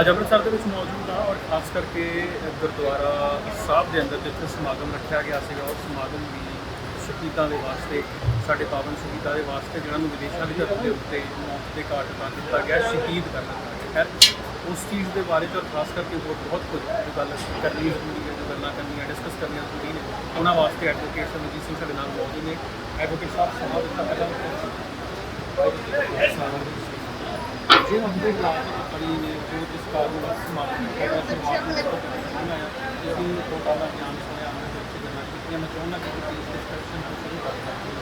ਅੱਜ ਅੰਮ੍ਰਿਤਸਰ ਦੇ ਵਿੱਚ ਮੌਜੂਦ ਆ ਔਰ ਖਾਸ ਕਰਕੇ ਗੁਰਦੁਆਰਾ ਸਾਹਿਬ ਦੇ ਅੰਦਰ ਜਿੱਥੇ ਸਮਾਗਮ ਰੱਖਿਆ ਗਿਆ ਸੀਗਾ ਉਹ ਸਮਾਗਮ ਵੀ ਸ਼ਹੀਦਾਂ ਦੇ ਵਾਸਤੇ, ਸਾਡੇ ਪਾਵਨ ਸ਼ਹੀਦਾਂ ਦੇ ਵਾਸਤੇ ਜਿਹਨਾਂ ਨੂੰ ਵਿਦੇਸ਼ਾਂ ਦੀ ਧਰਤੀ ਦੇ ਉੱਤੇ ਮੌਤ ਦੇ ਘਾਟ ਉਤਾਰ ਦਿੱਤਾ ਗਿਆ, ਸ਼ਹੀਦ ਕਰ ਦਿੱਤਾ ਗਿਆ ਖੈਰ, ਉਸ ਚੀਜ਼ ਦੇ ਬਾਰੇ ਤਾਂ ਖਾਸ ਕਰਕੇ ਹੋਰ ਬਹੁਤ ਕੁਝ ਗੱਲ ਕਰਨੀ ਜ਼ਰੂਰੀ ਹੈ, ਜੋ ਗੱਲਾਂ ਕਰਨੀਆਂ ਡਿਸਕਸ ਕਰਨੀਆਂ ਜ਼ਰੂਰੀ ਨੇ, ਉਹਨਾਂ ਵਾਸਤੇ ਐਡਵੋਕੇਟ ਸਰਮਜੀਤ ਸਿੰਘ ਸਾਡੇ ਨਾਲ ਮੌਜੂਦ ਨੇ। ਐਡਵੋਕੇਟ ਸਾਹਿਬ, ਸਮਾਂ ਦਿੱਤਾ ਪਹਿਲਾਂ। ਜੇ हम देख रहे हैं बड़ी ने जो जिस कारणों का समापन किया शुरुआत में तो सुना है यदि थोड़ा सा ज्ञान सुने हमने देखते करना कितने मैं चाहूँगा कि इस डिस्कशन को शुरू कर सकते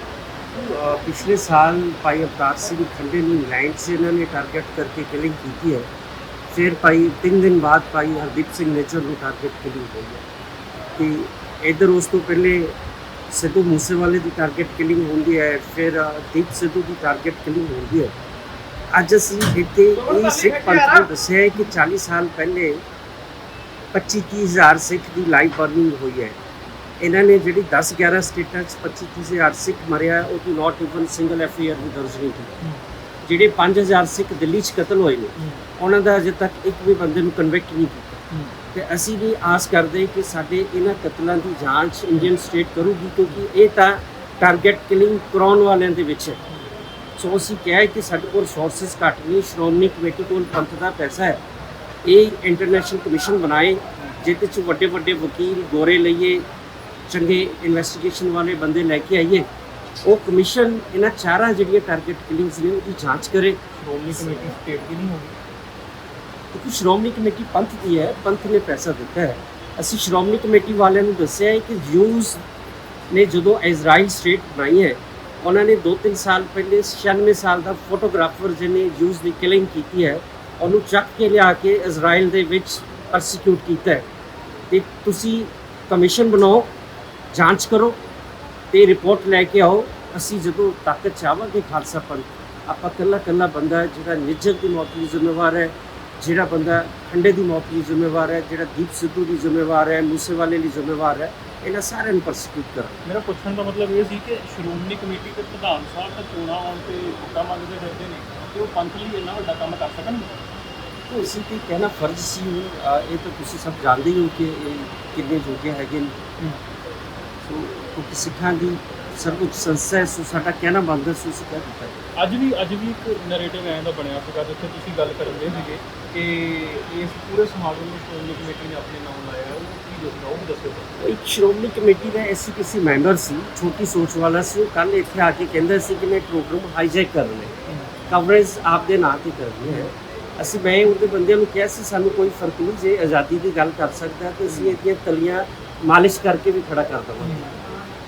ਅ, ਪਿਛਲੇ ਸਾਲ ਭਾਈ ਅਵਤਾਰ ਸਿੰਘ ਖੰਡੇ ਨੂੰ ਇੰਗਲੈਂਡ 'ਚ ਇਹਨਾਂ ਨੇ ਟਾਰਗੇਟ ਕਰਕੇ ਕਿਲਿੰਗ ਕੀਤੀ ਹੈ ਫਿਰ ਭਾਈ ਤਿੰਨ ਦਿਨ ਬਾਅਦ ਭਾਈ ਹਰਦੀਪ ਸਿੰਘ ਨੇਚਰ ਨੂੰ ਟਾਰਗੇਟ ਕਿਲਿੰਗ ਹੋਈ ਹੈ ਤੇ ਇਧਰ ਉਸ ਤੋਂ ਪਹਿਲੇ ਸਿੱਧੂ ਮੂਸੇਵਾਲੇ ਦੀ ਟਾਰਗੇਟ ਕਿਲਿੰਗ ਹੁੰਦੀ ਹੈ ਫਿਰ ਅ, ਦੀਪ ਸਿੱਧੂ ਦੀ ਟਾਰਗੇਟ ਕਿਲਿੰਗ ਹੁੰਦੀ ਹੈ ਅੱਜ ਅਸੀਂ ਇੱਥੇ ਇਹ ਸਿੱਖ ਪੰਥ ਨੂੰ ਦੱਸਿਆ ਹੈ ਕਿ 40 ਸਾਲ ਪਹਿਲੇ 25 ਹਜ਼ਾਰ ਸਿੱਖ ਦੀ ਲਾਈਵ ਬਰਨਿੰਗ ਹੋਈ ਹੈ। ਇਹਨਾਂ ਨੇ ਜਿਹੜੀ 10 11 ਸਟੇਟਾਂ 'ਚ 25 ਹਜ਼ਾਰ ਸਿੱਖ ਮਰਿਆ ਉਹ ਦੀ not even single F I R ਵੀ ਦਰਜ ਨਹੀਂ ਕੀਤੀ। ਜਿਹੜੇ 5000 ਸਿੱਖ ਦਿੱਲੀ 'ਚ ਕਤਲ ਹੋਏ ਨੇ ਉਹਨਾਂ ਦਾ ਅਜੇ ਤੱਕ ਇੱਕ ਵੀ ਬੰਦੇ ਨੂੰ ਕਨਵਿਕਟ ਨਹੀਂ ਕੀਤਾ। ਤੇ ਅਸੀਂ ਵੀ ਆਸ ਕਰਦੇ ਕਿ ਸਾਡੇ ਇਹਨਾਂ ਕਤਲਾਂ ਦੀ ਜਾਂਚ ਇੰਡੀਅਨ ਸਟੇਟ ਕਰੂਗੀ ਕਿਉਂਕਿ ਇਹ ਤਾਂ ਟਾਰਗੇਟ ਕਿਲਿੰਗ ਕਰਾਉਣ ਵਾਲਿਆਂ ਦੇ ਵਿੱਚ ਹੈ। ਸੋ ਅਸੀਂ ਕਿਹਾ ਕਿ ਸਾਡੇ ਕੋਲ ਰਿਸੋਰਸਸ ਘੱਟ ਨਹੀਂ ਸ਼੍ਰੋਮਣੀ ਕਮੇਟੀ ਕੋਲ ਪੰਥ ਦਾ ਪੈਸਾ ਹੈ। ਇਹ ਇੰਟਰਨੈਸ਼ਨਲ ਕਮਿਸ਼ਨ ਬਣਾਏ ਜਿਹਦੇ ਚ ਵੱਡੇ ਵੱਡੇ ਵਕੀਲ ਗੋਰੇ ਲਈਏ ਚੰਗੇ ਇਨਵੈਸਟੀਗੇਸ਼ਨ ਵਾਲੇ ਬੰਦੇ ਲੈ ਕੇ ਆਈਏ। ਉਹ ਕਮਿਸ਼ਨ ਇਹਨਾਂ ਚਾਰਾਂ ਜਿਹੜੀਆਂ ਟਾਰਗੇਟ ਕਿਲਿੰਗਸ ਨੇ ਉਹਦੀ ਜਾਂਚ ਕਰੇ। ਸ਼੍ਰੋਮਣੀ ਕਮੇਟੀ ਸਟੇਟ ਦੀ ਨਹੀਂ ਹੋਗੀ ਕਿਉਂਕਿ ਸ਼੍ਰੋਮਣੀ ਕਮੇਟੀ ਪੰਥ ਦੀ ਹੈ ਪੰਥ ਨੇ ਪੈਸਾ ਦਿੱਤਾ ਹੈ। ਅਸੀਂ ਸ਼੍ਰੋਮਣੀ ਕਮੇਟੀ ਵਾਲਿਆਂ ਨੂੰ ਦੱਸਿਆ ਹੈ ਕਿ ਜਿਊਜ਼ ਨੇ ਜਦੋਂ ਇਜ਼ਰਾਈਲ ਸਟੇਟ ਬਣਾਈ ਹੈ ਉਹਨਾਂ ਨੇ 2-3 ਸਾਲ ਪਹਿਲੇ 96 ਸਾਲ ਦਾ ਫੋਟੋਗ੍ਰਾਫਰ ਜਿਹਨੇ ਯੂਜ ਦੀ ਕਿਲਿੰਗ ਕੀਤੀ ਹੈ, ਉਹਨੂੰ ਚੱਕ ਕੇ ਲਿਆ ਕੇ ਇਜ਼ਰਾਈਲ ਦੇ ਵਿੱਚ ਪਰਸੀਕਿਊਟ ਕੀਤਾ ਹੈ। ਤੇ ਤੁਸੀਂ ਕਮਿਸ਼ਨ ਬਣਾਓ, ਜਾਂਚ ਕਰੋ ਤੇ ਰਿਪੋਰਟ ਲੈ ਕੇ ਆਓ। ਅਸੀਂ ਜਦੋਂ ਤਾਕਤ ਚਾਹਾਂਗੇ ਖਾਲਸਾ ਪੰਥ, ਆਪਾਂ ਕੱਲਾ ਕੱਲਾ ਬੰਦਾ ਜਿਹੜਾ ਨਿੱਜਰ ਦੀ ਮੌਤ ਲਈ ਜ਼ਿੰਮੇਵਾਰ ਹੈ ਜਿਹੜਾ ਬੰਦਾ ਖੰਡੇ ਦੀ ਮੌਤ ਲਈ ਜ਼ਿੰਮੇਵਾਰ ਹੈ ਜਿਹੜਾ ਦੀਪ ਸਿੱਧੂ ਦੀ ਜ਼ਿੰਮੇਵਾਰ ਹੈ ਮੂਸੇਵਾਲੇ ਲਈ ਜ਼ਿੰਮੇਵਾਰ ਹੈ ਇਹਨਾਂ ਸਾਰਿਆਂ ਨੂੰ ਪਰਸੀਕਿਊਟ ਕਰਾਂ। ਮੇਰਾ ਪੁੱਛਣ ਦਾ ਮਤਲਬ ਇਹ ਸੀ ਕਿ ਸ਼੍ਰੋਮਣੀ ਕਮੇਟੀ ਦੇ ਪ੍ਰਧਾਨ ਸਾਹਿਬ ਤਾਂ ਚੋਣਾਂ ਆਉਣ ਤੇ ਵੋਟਾਂ ਮੰਗਦੇ ਫਿਰਦੇ ਨੇ ਤੇ ਉਹ ਪੰਥ ਲਈ ਇੰਨਾ ਵੱਡਾ ਕੰਮ ਕਰ ਸਕਣਗੇ ਤੋ ਇਸੇ ਤੇ ਕਹਿਣਾ ਫਰਜ਼ ਸੀ ਇਹ ਤਾਂ ਤੁਸੀਂ ਸਭ ਜਾਣਦੇ ਹੀ ਹੋ ਕਿ ਇਹ ਕਿੰਨੇ ਯੋਗਿਆ ਹੈਗੇ ਨੇ। ਸੋ ਸਿੱਖਾਂ ਦੀ ਸਰਵਉੱਚ ਸੰਸਥਾ ਸੋ ਸਾਡਾ ਕਹਿਣਾ ਬਣਦਾ ਸੀ ਕਹਿ ਦਿੱਤਾ। ਅੱਜ ਵੀ ਅੱਜ ਵੀ ਇੱਕ ਨੈਰੇਟਿਵ ਐਂ ਦਾ ਬਣਿਆ ਸੀਗਾ ਜਿੱਥੇ ਤੁਸੀਂ ਗੱਲ ਕਰਨ ਦੇ ਸੀਗੇ ਕਿ ਇਸ ਪੂਰੇ ਸਮਾਗਮ ਨੂੰ ਸ਼੍ਰੋਮਣੀ ਕਮੇਟੀ ਨੇ ਆਪਣੇ ਨਾਮ ਲਾਇਆ ਹੈ। ਉਹ ਕੀ ਦੱਸਣਾ ਉਹ ਵੀ ਦੱਸਿਓ। ਇੱਕ ਸ਼੍ਰੋਮਣੀ ਕਮੇਟੀ ਦਾ ਐਸੀ ਕਿਸੇ ਮੈਂਬਰ ਸੀ ਛੋਟੀ ਸੋਚ ਵਾਲਾ ਸੀ। ਉਹ ਕੱਲ ਇੱਥੇ ਆ ਕੇ ਕਹਿੰਦਾ ਸੀ ਕਿ ਮੈਂ ਪ੍ਰੋਗਰਾਮ ਹਾਈਜੈਕ ਕਰ ਰਿਹਾ। ਕਵਰੇਜ ਆਪਦੇ ਨਾਂ ਤੇ ਕਰਨੀ ਹੈ। ਅਸੀਂ ਮੈਂ ਉਹਦੇ ਬੰਦਿਆਂ ਨੂੰ ਕਿਹਾ ਸੀ ਸਾਨੂੰ ਕੋਈ ਫ਼ਰਕ ਨਹੀਂ ਜੇ ਆਜ਼ਾਦੀ ਦੀ ਗੱਲ ਕਰ ਸਕਦਾ ਤੇ ਅਸੀਂ ਇਹਦੀਆਂ ਤਲੀਆਂ ਮਾਲਿਸ਼ ਕਰਕੇ ਵੀ ਖੜਾ ਕਰ ਦਵਾਂਗੇ।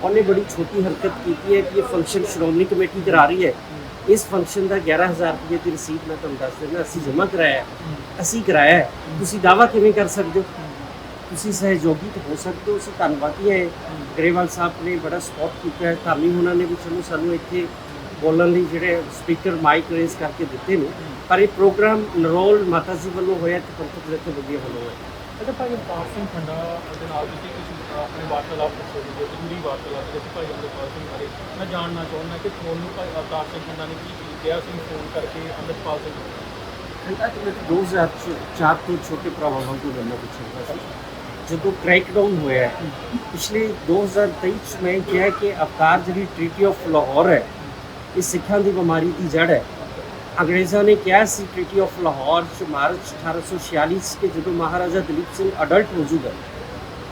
ਉਹਨੇ ਬੜੀ ਛੋਟੀ ਹਰਕਤ ਕੀਤੀ ਹੈ ਕਿ ਇਹ ਫੰਕਸ਼ਨ ਸ਼੍ਰੋਮਣੀ ਕਮੇਟੀ ਕਰਾ ਰਹੀ ਹੈ। ਇਸ ਫੰਕਸ਼ਨ ਦਾ 11000 ਰੁਪਏ ਦੀ ਰਸੀਦ ਮੈਂ ਤੁਹਾਨੂੰ ਦੱਸ ਦਿੰਦਾ, ਅਸੀਂ ਜਮ੍ਹਾਂ ਕਰਾਇਆ ਅਸੀਂ ਕਰਾਇਆ ਤੁਸੀਂ ਦਾਵਾ ਕਿਵੇਂ ਕਰ ਸਕਦੇ ਹੋ? ਤੁਸੀਂ ਸਹਿਯੋਗੀ ਤਾਂ ਹੋ ਸਕਦੇ ਹੋ, ਅਸੀਂ ਧੰਨਵਾਦੀ ਹੈ ਗਰੇਵਾਲ ਸਾਹਿਬ ਨੇ ਬੜਾ ਸਪੋਰਟ ਕੀਤਾ ਹੈ। ਧਾਮੀ ਉਹਨਾਂ ਨੇ ਵੀ ਚਲੋ ਸਾਨੂੰ ਇੱਥੇ ਬੋਲਣ ਲਈ ਜਿਹੜੇ ਸਪੀਕਰ ਮਾਈਕ ਰੇਜ਼ ਕਰਕੇ ਦਿੱਤੇ ਨੇ। ਪਰ ਇਹ ਪ੍ਰੋਗਰਾਮ ਨਰੋਲ ਮਾਤਾ ਜੀ ਵੱਲੋਂ ਹੋਇਆ ਤੇ ਪੰਥਕ ਦੇ ਵੱਲੋਂ ਹੋਇਆ ਅੱਛਾ ਭਾਈ ਅਵਤਾਰ ਸਿੰਘ ਖੰਡਾ ਦੇ ਨਾਲ ਤੁਸੀਂ ਕੁਝ ਆਪਣੇ ਵਾਰਤਾਲਾਪ ਦੱਸੋ ਜੀ ਜ਼ਰੂਰੀ ਵਾਰਤਾਲਾਪ ਜਿਵੇਂ ਭਾਈ ਅੰਮ੍ਰਿਤਪਾਲ ਸਿੰਘ ਬਾਰੇ ਮੈਂ ਜਾਣਨਾ ਚਾਹੁੰਦਾ ਕਿ ਤੁਹਾਨੂੰ ਭਾਈ ਅਵਤਾਰ ਸਿੰਘ ਖੰਡਾ ਨੇ ਕੀ ਕਿਹਾ ਸੀ ਫੋਨ ਕਰਕੇ ਅੰਮ੍ਰਿਤਪਾਲ ਸਿੰਘ ਖੰਡਾ ਕਿ 2004 ਤੋਂ ਛੋਟੇ ਭਰਾਵਾਂ ਤੋਂ ਗੱਲਾਂ ਪੁੱਛਦਾ ਸੀ। ਜਦੋਂ ਕ੍ਰੈਕਡਾਊਨ ਹੋਇਆ ਹੈ, ਪਿਛਲੇ 2023 ਚ ਮੈਂ ਕਿਹਾ ਕਿ ਅਵਤਾਰ ਜਿਹੜੀ ਟ੍ਰੀਟੀ ਆਫ ਲਾਹੌਰ ਹੈ ਇਹ ਸਿੱਖਾਂ ਦੀ ਬਿਮਾਰੀ ਦੀ ਜੜ ਹੈ। ਅੰਗਰੇਜ਼ਾਂ ਨੇ ਕਿਹਾ ਸੀ ਟ੍ਰੀਟੀ ਆਫ ਲਾਹੌਰ ਚ ਮਾਰਚ 1846 ਚ ਕਿ ਜਦੋਂ ਮਹਾਰਾਜਾ ਦਲੀਪ ਸਿੰਘ ਅਡਲਟ ਹੋ ਜਾਊਗਾ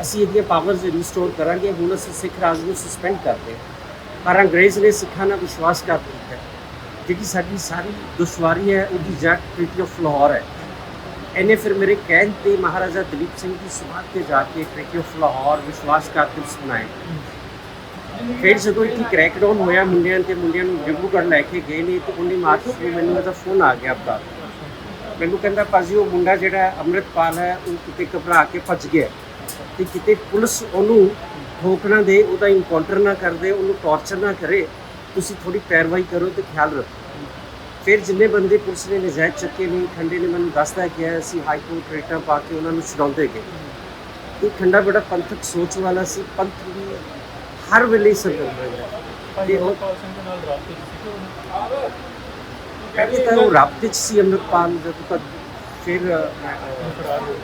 ਅਸੀਂ ਇਹਦੀਆਂ ਪਾਵਰਸ ਰੀਸਟੋਰ ਕਰਾਂਗੇ ਹੁਣ ਅਸੀਂ ਸਿੱਖ ਰਾਜ ਨੂੰ ਸਸਪੈਂਡ ਕਰਦੇ ਹਾਂ ਪਰ ਅੰਗਰੇਜ਼ ਨੇ ਸਿੱਖਾਂ ਨਾਲ ਵਿਸ਼ਵਾਸਘਾਤ ਕੀਤਾ ਹੈ। ਜਿਹੜੀ ਸਾਡੀ ਸਾਰੀ ਦੁਸ਼ਵਾਰੀ ਹੈ ਉਹਦੀ ਜੜ ਟ੍ਰੀਟੀ ਆਫ ਲਾਹੌਰ ਹੈ ਇਹਨੇ ਫਿਰ ਮੇਰੇ ਕਹਿਣ ਤੇ ਮਹਾਰਾਜਾ ਦਲੀਪ ਸਿੰਘ ਦੀ ਸਮਾਧ ਤੇ ਜਾ ਕੇ ਟ੍ਰੀਟੀ ਆਫ ਲਾਹੌਰ ਵਿਸ਼ਵਾਸਘਾਤ ਦਿਵਸ ਬਣਾਏ ਫਿਰ ਜਦੋਂ ਇੱਥੇ ਕ੍ਰੈਕਡਾਊਨ ਹੋਇਆ, ਮੁੰਡਿਆਂ ਤੇ ਮੁੰਡਿਆਂ ਨੂੰ ਡਿਬਰੂਗੜ੍ਹ ਲੈ ਕੇ ਗਏ ਨੇ ਤੇ 19 ਮਾਰਚ ਨੂੰ ਮੈਨੂੰ ਉਹਦਾ ਫੋਨ ਆ ਗਿਆ ਆਪਦਾ। ਮੈਨੂੰ ਕਹਿੰਦਾ, ਭਾਜੀ, ਉਹ ਮੁੰਡਾ ਜਿਹੜਾ ਅੰਮ੍ਰਿਤਪਾਲ ਹੈ, ਉਹ ਕਿਤੇ ਘਬਰਾ ਕੇ ਭੱਜ ਗਿਆ ਤੇ ਕਿਤੇ ਪੁਲਿਸ ਉਹਨੂੰ ਠੋਕਣਾ ਦੇ, ਉਹਦਾ ਇਨਕਾਊਂਟਰ ਨਾ ਕਰਦੇ ਉਹਨੂੰ ਟੌਰਚਰ ਨਾ ਕਰੇ। ਤੁਸੀਂ ਥੋੜੀ ਪੈਰਵਾਈ ਕਰੋ ਤੇ ਖਿਆਲ ਰੱਖੋ। ਫਿਰ ਜਿੰਨੇ ਬੰਦੇ ਪੁਲਿਸ ਨੇ ਨਜਾਇਜ਼ ਚੱਕੇ ਨੇ ਖੰਡੇ ਨੇ, ਮੈਨੂੰ ਦੱਸਦਾ ਕਿ ਅਸੀਂ ਹਾਈ ਕੋਰਟ ਰੇਟਾਂ ਪਾ ਕੇ ਉਹਨਾਂ ਨੂੰ ਛਡਾਉਂਦੇ ਗਏ। ਇਹ ਖੰਡਾ ਬੜਾ ਪੰਥਕ ਸੋਚ ਵਾਲਾ ਸੀ। ਪੰਥ ਵੀ ਹਰ ਵੇਲੇ ਸਰਗਰਮ ਰਹਿੰਦਾ ਭਾਈ ਤੇ ਉਹ- ਅੰਮ੍ਰਿਤਪਾਲ ਸਿੰਘ ਰਾਬਤੇ ਪਹਿਲੇ ਤਾਂ ਉਹ 'ਚ ਸੀ ਅੰਮ੍ਰਿਤਪਾਲ ਜਦੋਂ ਤੱਕ ਫਿਰ ਫਰਾਰ ਹੋ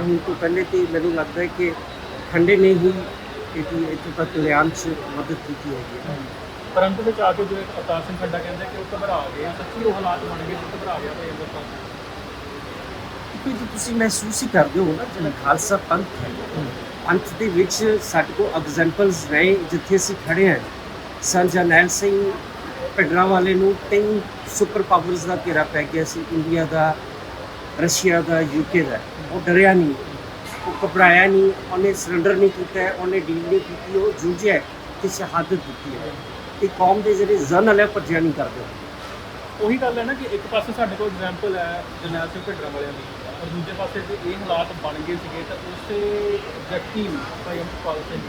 ਹੋਣ ਤੋਂ ਪਹਿਲੇ ਤੇ ਮੈਨੂੰ ਲੱਗਦਾ ਹੈ ਕਿ ਖੰਡੇ ਨੇ ਹੀ ਇਹਦੀ ਇੱਥੋਂ ਤੱਕ ਲਿਆਉਣ 'ਚ ਮਦਦ ਕੀਤੀ ਹੈਗੀ ਹੈ। ਪਰ ਅੰਤ ਵਿੱਚ ਆ ਕੇ ਜੋ ਇੱਕ ਅਵਤਾਰ ਸਿੰਘ ਖੰਡਾ ਕਹਿੰਦਾ ਕਿ ਉਹ ਘਬਰਾ ਗਏ ਸੱਚੀ ਉਹ ਹਾਲਾਤ ਬਣ ਗਏ ਕਿ ਘਬਰਾ ਗਿਆ ਤੇ ਹਿੰਦੁਸਤਾਨ ਕਿਉਂਕਿ ਜੇ ਤੁਸੀਂ ਮਹਿਸੂਸ ਹੀ ਕਰਦੇ ਹੋ ਨਾ ਜਿਹੜਾ ਖਾਲਸਾ ਪੰਥ ਹੈ। ਅੰਤ ਦੇ ਵਿੱਚ ਸਾਡੇ ਕੋਲ ਐਗਜੈਂਪਲਸ ਰਹੇ ਜਿੱਥੇ ਅਸੀਂ ਖੜੇ ਹਾਂ। ਸਰ ਜਰਨੈਲ ਸਿੰਘ ਭਿੰਡਰਾਂ ਵਾਲੇ ਨੂੰ ਤਿੰਨ ਸੁਪਰ ਪਾਵਰਸ ਦਾ ਘੇਰਾ ਪੈ ਗਿਆ ਸੀ। ਇੰਡੀਆ ਦਾ ਰਸ਼ੀਆ ਦਾ ਯੂਕੇ ਦਾ। ਉਹ ਡਰਿਆ ਨਹੀਂ। ਉਹ ਘਬਰਾਇਆ ਨਹੀਂ। ਉਹਨੇ ਸਰੈਂਡਰ ਨਹੀਂ ਕੀਤਾ। ਉਹਨੇ ਡੀਲ ਨਹੀਂ ਕੀਤੀ। ਉਹ ਜੂਝਿਆ ਤੇ ਸ਼ਹਾਦਤ ਦਿੱਤੀ ਹੈ। ਤੇ ਕੌਮ ਦੇ ਜਿਹੜੇ ਜ਼ਨ ਵਾਲੇ ਪਰਜਾ ਨਹੀਂ ਕਰਦੇ। ਉਹੀ ਗੱਲ ਹੈ ਨਾ ਕਿ ਇੱਕ ਪਾਸੇ ਸਾਡੇ ਕੋਲ ਐਗਜ਼ਾਮਪਲ ਹੈ ਜਰਨੈਲ ਸਿੰਘ ਭਿੰਡਰਾਂ ਵਾਲਿਆਂ ਦੀ। ਔਰ ਦੂਜੇ ਪਾਸੇ ਜੇ ਇਹ ਹਾਲਾਤ ਬਣ ਗਏ ਸੀਗੇ ਤਾਂ ਉਸੇ ਵਿਅਕਤੀ ਨੂੰ ਭਾਈ ਅਮਰਪਾਲ ਸਿੰਘ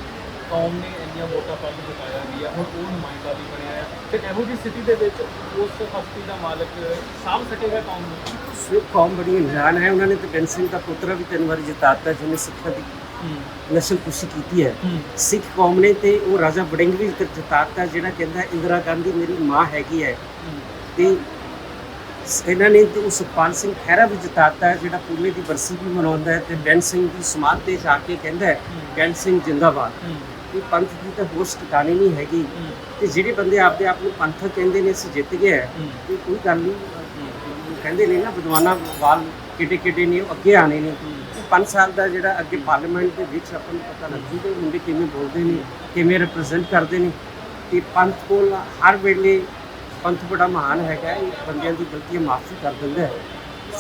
ਕੌਮ ਨੇ ਇੰਨੀਆਂ ਵੋਟਾਂ ਪਾ ਕੇ ਜਿਤਾਇਆ ਵੀ ਆ। ਹੁਣ ਉਹ ਨੁਮਾਇੰਦਾ ਵੀ ਬਣਿਆ ਹੈ ਤੇ ਇਹੋ ਜਿਹੀ ਸਥਿਤੀ ਦੇ ਵਿੱਚ ਉਸ ਹਸਤੀ ਦਾ ਮਾਲਕ ਸਾਂਭ ਸਕੇਗਾ ਕੌਮ ਨੂੰ? ਸਿੱਖ ਕੌਮ ਬੜੀ ਅਣਜਾਣ ਹੈ। ਉਹਨਾਂ ਨੇ ਤੇ ਸਿੰਘ ਦਾ ਪੁੱਤਰ ਵੀ ਤਿੰਨ ਵਾਰੀ ਜਿਤਾਤਾ ਜਿਹਨੇ ਸਿੱਖਾਂ ਦੀ ਨਸਲ ਕੁਸ਼ੀ ਕੀਤੀ ਹੈ। ਸਿੱਖ ਕੌਮ ਨੇ ਤੇ ਉਹ ਰਾਜਾ ਵੜਿੰਗ ਵੀ ਜਿਤਾਤਾ ਜਿਹੜਾ ਕਹਿੰਦਾ ਇੰਦਰਾ ਗਾਂਧੀ ਮੇਰੀ ਮਾਂ ਹੈਗੀ ਹੈ। ਤੇ ਇਹਨਾਂ ਨੇ ਤੇ ਉਹ ਸੁਖਪਾਲ ਸਿੰਘ ਖਹਿਰਾ ਵੀ ਜਿਤਾਤਾ ਹੈ ਜਿਹੜਾ ਪੂਲੇ ਦੀ ਬਰਸੀ ਵੀ ਮਨਾਉਂਦਾ ਹੈ ਤੇ ਬੈਂਸ ਸਿੰਘ ਦੀ ਸਮਾਧ ਤੇ ਜਾ ਕੇ ਕਹਿੰਦਾ ਹੈ ਬੈਂਸ ਸਿੰਘ ਜਿੰਦਾਬਾਦ। ਇਹ ਪੰਥ ਦੀ ਤਾਂ ਹੋਸ਼ ਟਿਕਾਣੀ ਨਹੀਂ ਹੈਗੀ। ਤੇ ਜਿਹੜੇ ਬੰਦੇ ਆਪਦੇ ਆਪ ਨੂੰ ਪੰਥਕ ਕਹਿੰਦੇ ਨੇ ਅਸੀਂ ਜਿੱਤ ਗਏ ਹੈ। ਇਹ ਕੋਈ ਗੱਲ ਨਹੀਂ। ਕਹਿੰਦੇ ਨੇ ਨਾ ਵਿਦਵਾਨਾਂ ਵਾਲ ਕਿੱਡੇ ਕਿੱਡੇ ਨੇ ਅੱਗੇ ਆਣੇ ਨੇ। 5 ਸਾਲ ਦਾ ਜਿਹੜਾ ਅੱਗੇ ਪਾਰਲੀਮੈਂਟ ਦੇ ਵਿੱਚ ਆਪਾਂ ਨੂੰ ਪਤਾ ਲੱਗ ਇਹ ਮੁੰਡੇ ਕਿਵੇਂ ਬੋਲਦੇ ਨੇ ਕਿਵੇਂ ਰਿਪਰੈਜ਼ੈਂਟ ਕਰਦੇ ਨੇ। ਤੇ ਪੰਥ ਕੋਲ ਹਰ ਵੇਲੇ ਪੰਥ ਬੜਾ ਮਹਾਨ ਹੈਗਾ ਇਹ ਬੰਦਿਆਂ ਦੀ ਗਲਤੀਆਂ ਮਾਫੀ ਕਰ ਦਿੰਦਾ ਹੈ।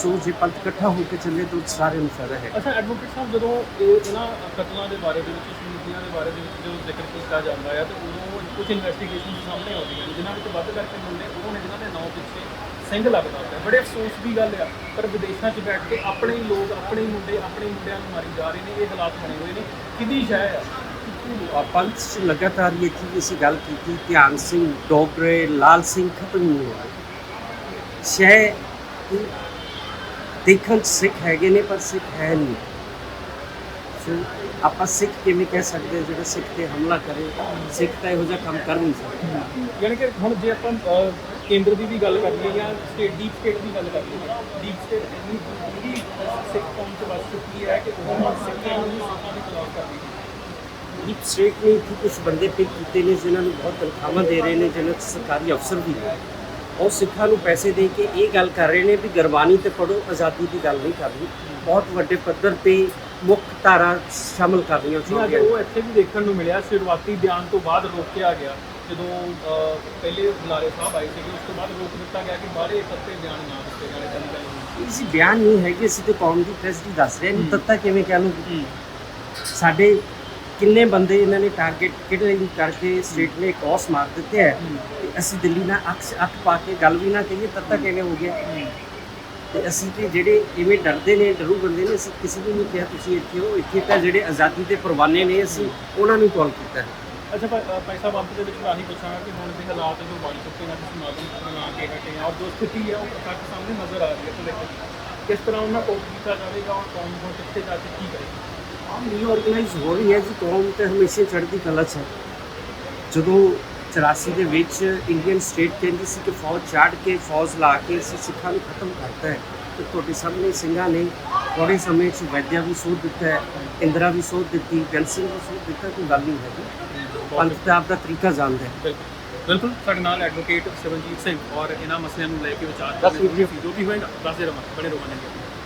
ਸੋ ਜੇ ਪੰਥ ਇਕੱਠਾ ਹੋ ਕੇ ਚੱਲੇ ਤਾਂ ਸਾਰੇ ਨੂੰ ਫਾਇਦਾ ਹੈ। ਅੱਛਾ ਐਡਵੋਕੇਟ ਸਾਹਿਬ, ਜਦੋਂ ਇਹ ਇਹਨਾਂ ਕਤਲਾਂ ਦੇ ਬਾਰੇ ਦੇ ਵਿੱਚ ਸ਼ਹੀਦੀਆਂ ਦੇ ਬਾਰੇ ਦੇ ਵਿੱਚ ਜਦੋਂ ਜ਼ਿਕਰ ਕੀਤਾ ਜਾਂਦਾ ਹੈ, ਤਾਂ ਉਦੋਂ ਕੁਝ ਇਨਵੈਸਟੀਗੇਸ਼ਨ ਸਾਹਮਣੇ ਆਉਂਦੀਆਂ ਨੇ, ਜਿਨ੍ਹਾਂ ਵਿੱਚ ਵੱਧ ਕਰਕੇ ਮੁੰਡੇ, ਉਹ ਨੇ ਜਿਨ੍ਹਾਂ ਦੇ ਨਾਂ ਪਿੱਛੇ ਸਿੰਘ ਲੱਗਦਾ ਹੁੰਦਾ ਹੈ। ਬੜੇ ਅਫਸੋਸ ਦੀ ਗੱਲ ਆ, ਪਰ ਵਿਦੇਸ਼ਾਂ 'ਚ ਬੈਠ ਕੇ ਆਪਣੇ ਹੀ ਲੋਕ, ਆਪਣੇ ਹੀ ਮੁੰਡੇ, ਆਪਣੇ ਮੁੰਡਿਆਂ ਨੂੰ ਮਾਰੀ ਜਾ ਰਹੇ ਨੇ, ਇਹ ਹਾਲਾਤ ਬਣੇ ਹੋਏ ਨੇ। ਕਿਹਦੀ ਸ਼ਹਿ ਆ। ਪੰਥ 'ਚ ਲਗਾਤਾਰ ਇਹ ਚੀਜ਼ ਅਸੀਂ ਗੱਲ ਕੀਤੀ, ਧਿਆਨ ਸਿੰਘ, ਡੋਗਰੇ, ਲਾਲ ਸਿੰਘ ਖਤਮ ਨਹੀਂ ਹੋਇਆ। ਸ਼ਹਿ ਦੇਖਣ ਸਿੱਖ ਹੈਗੇ ਨੇ, ਪਰ ਸਿੱਖ ਹੈ ਨਹੀਂ। ਸੋ ਆਪਾਂ ਸਿੱਖ ਕਿਵੇਂ ਕਹਿ ਸਕਦੇ ਜਿਹੜਾ ਸਿੱਖ ਤੇ ਹਮਲਾ ਕਰੇ, ਸਿੱਖ ਤਾਂ ਇਹੋ ਜਿਹਾ ਕੰਮ ਕਰ ਨਹੀਂ ਸਕਦਾ। ਯਾਨੀ ਕਿ ਹੁਣ ਜੇ ਆਪਾਂ ਕੇਂਦਰ ਦੀ ਵੀ ਗੱਲ ਕਰੀਏ ਜਾਂ ਸਟੇਟ ਡੀਪ ਸਟੇਟ ਦੀ ਗੱਲ ਕਰੀਏ ਡੀਪ ਸਟੇਟ ਇੰਨੀ ਪੂਰੀ ਸਿੱਖ ਕੌਮ ਚ ਵੱਸ ਚੁੱਕੀ ਹੈ ਕਿ ਉਹ ਸਿੱਖਾਂ ਨੂੰ ਸਿੱਖਾਂ ਦੇ ਖਿਲਾਫ ਕਰ ਰਹੀ ਹੈ। ਡੀਪ ਸਟੇਟ ਨੇ ਇੱਥੇ ਕੁਝ ਬੰਦੇ ਪਿਕ ਕੀਤੇ ਨੇ ਜਿਨ੍ਹਾਂ ਨੂੰ ਬਹੁਤ ਤਨਖਾਹਾਂ ਦੇ ਰਹੇ ਨੇ ਜਿਹਨਾਂ 'ਚ ਸਰਕਾਰੀ ਅਫਸਰ ਵੀ ਨੇ। ਉਹ ਸਿੱਖਾਂ ਨੂੰ ਪੈਸੇ ਦੇ ਕੇ ਇਹ ਗੱਲ ਕਰ ਰਹੇ ਨੇ ਵੀ ਗੁਰਬਾਣੀ ਤੇ ਪੜੋ ਆਜ਼ਾਦੀ ਦੀ ਗੱਲ ਨਹੀਂ ਕਰਨੀ ਬਹੁਤ ਵੱਡੇ ਪੱਧਰ ਤੇ ਮੁੱਖ ਧਾਰਾ ਸ਼ਾਮਲ ਕਰ ਰਹੀਆਂ ਜੀ ਅੱਜ ਚਾਹੁੰਦੇ ਉਹ ਇੱਥੇ ਵੀ ਦੇਖਣ ਨੂੰ ਮਿਲਿਆ ਸ਼ੁਰੂਆਤੀ ਬਿਆਨ ਤੋਂ ਬਾਅਦ ਰੋਕਿਆ ਗਿਆ। ਜਦੋਂ ਪਹਿਲੇ ਬੁਲਾਰੇ ਸਾਹਿਬ ਆਏ ਸੀਗੇ ਉਸ ਤੋਂ ਬਾਅਦ ਰੋਕ ਦਿੱਤਾ ਗਿਆ ਕਿ ਬਾਹਰੇ ਤੱਤੇ ਬਿਆਨ ਨਾ ਦਿੱਤੇ ਜਾਣੇ ਚਾਹੀਦੇ ਜੀ ਬਿਆਨ ਨਹੀਂ ਹੈਗੇ ਅਸੀਂ ਤੇ ਕੌਮ ਦੀ ਟ੍ਰੈਜਡੀ ਦੱਸ ਰਹੇ ਨਹੀਂ ਤੱਤਾ ਕਿਵੇਂ ਕਹਿ ਲੂੰ ਸਾਡੇ ਕਿੰਨੇ ਬੰਦੇ ਇਹਨਾਂ ਨੇ ਟਾਰਗੇਟ ਕਿਡਨੈਪਿੰਗ ਕਰਕੇ ਸਟੇਟ ਨੇ ਕੌਸ ਮਾਰ ਦਿੱਤੇ ਹੈ? ਤੇ ਅਸੀਂ ਦਿੱਲੀ ਨਾਲ ਅੱਖ ਅੱਖ ਪਾ ਕੇ ਗੱਲ ਵੀ ਨਾ ਕਹੀਏ ਤੱਤਾ ਕਿਵੇਂ ਹੋ। ਗਿਆ। ਤੇ ਅਸੀਂ ਤੇ ਜਿਹੜੇ ਇਵੇਂ ਡਰਦੇ ਨੇ ਡਰੂ ਬੰਦੇ ਨੇ ਅਸੀਂ ਕਿਸੇ ਨੂੰ ਨਹੀਂ ਕਿਹਾ ਤੁਸੀਂ ਇੱਥੇ ਹੋ ਇੱਥੇ ਤਾਂ ਜਿਹੜੇ ਆਜ਼ਾਦੀ ਦੇ ਪਰਵਾਨੇ ਨੇ ਅਸੀਂ ਉਹਨਾਂ ਨੂੰ ਕਾਲ ਕੀਤਾ ਹੈ। ਅੱਛਾ ਭਾਈ- ਸਾਹਿਬ ਅੰਤ ਦੇ ਵਿੱਚ ਮੈਂ ਆਹੀ ਪੁੱਛਾਂਗਾ ਕਿ ਹੁਣ ਦੇ ਹਾਲਾਤ ਜੋ ਬਣ ਚੁੱਕੇ ਨੇ ਤੁਸੀਂ ਸਮਾਗਮ ਬਣਾ ਕੇ ਹਟੇ ਆ ਔਰ ਜੋ ਸਥਿਤੀ ਹੈ ਉਹ ਪ੍ਰਤੱਖ ਸਾਹਮਣੇ ਨਜ਼ਰ ਆ ਰਹੀ ਹੈ। ਕਿਸ ਤਰ੍ਹਾਂ ਉਹਨਾਂ ਕੋਲ ਕੀਤਾ ਜਾਵੇਗਾ ਔਰ ਕੌਣ ਕੌਣ ਕਿੱਥੇ ਜਾ ਕੇ ਕੀ ਕਰੇਗਾ? ਆਮ ਨਹੀਂ ਆਰਗੇਨਾਈਜ਼ ਹੋ ਰਹੀ ਹੈ ਜੀ ਕੌਮ ਤੇ ਹਮੇਸ਼ਾ ਚੜ੍ਹਦੀ ਕਲਾ 'ਚ ਹੈ। ਜਦੋਂ 84 ਦੇ ਵਿੱਚ ਇੰਡੀਅਨ ਸਟੇਟ ਕਹਿੰਦੀ ਸੀ ਕਿ ਫੌਜ ਚਾੜ ਕੇ ਫੌਜ ਲਾ ਕੇ ਅਸੀਂ ਸਿੱਖਾਂ ਨੂੰ ਖਤਮ ਕਰਤਾ ਹੈ ਤੇ ਤੁਹਾਡੇ ਸਾਹਮਣੇ ਸਿੰਘਾਂ ਨੇ ਥੋੜੇ ਸਮੇਂ 'ਚ ਵੈਦਿਆ ਵੀ ਸੋਧ ਦਿੱਤਾ ਹੈ ਇੰਦਰਾ ਵੀ ਸੋਧ ਦਿੱਤੀ ਬੈਂਸ ਸਿੰਘ ਵੀ ਸੋਧ ਦਿੱਤਾ ਕੋਈ ਗੱਲ ਨਹੀਂ ਹੈਗੀ। ਪੰਥ ਦਾ ਆਪਦਾ ਤਰੀਕਾ ਜਾਣਦਾ ਹੈ। ਬਿਲਕੁਲ। ਬਿਲਕੁਲ। ਸਾਡੇ ਨਾਲ ਐਡਵੋਕੇਟ ਸਿਵਨਜੀਤ ਸਿੰਘ ਔਰ ਇਹਨਾਂ ਮਸਲਿਆਂ ਨੂੰ ਲੈ ਕੇ ਵਿਚਾਰ ਕਰਦੇ ਹਾਂ ਜੋ। ਵੀ ਹੋਏਗਾ ਦੱਸਦੇ ਰਵਾਂਗੇ ਬਣੇ ਰਵਾਂਗੇ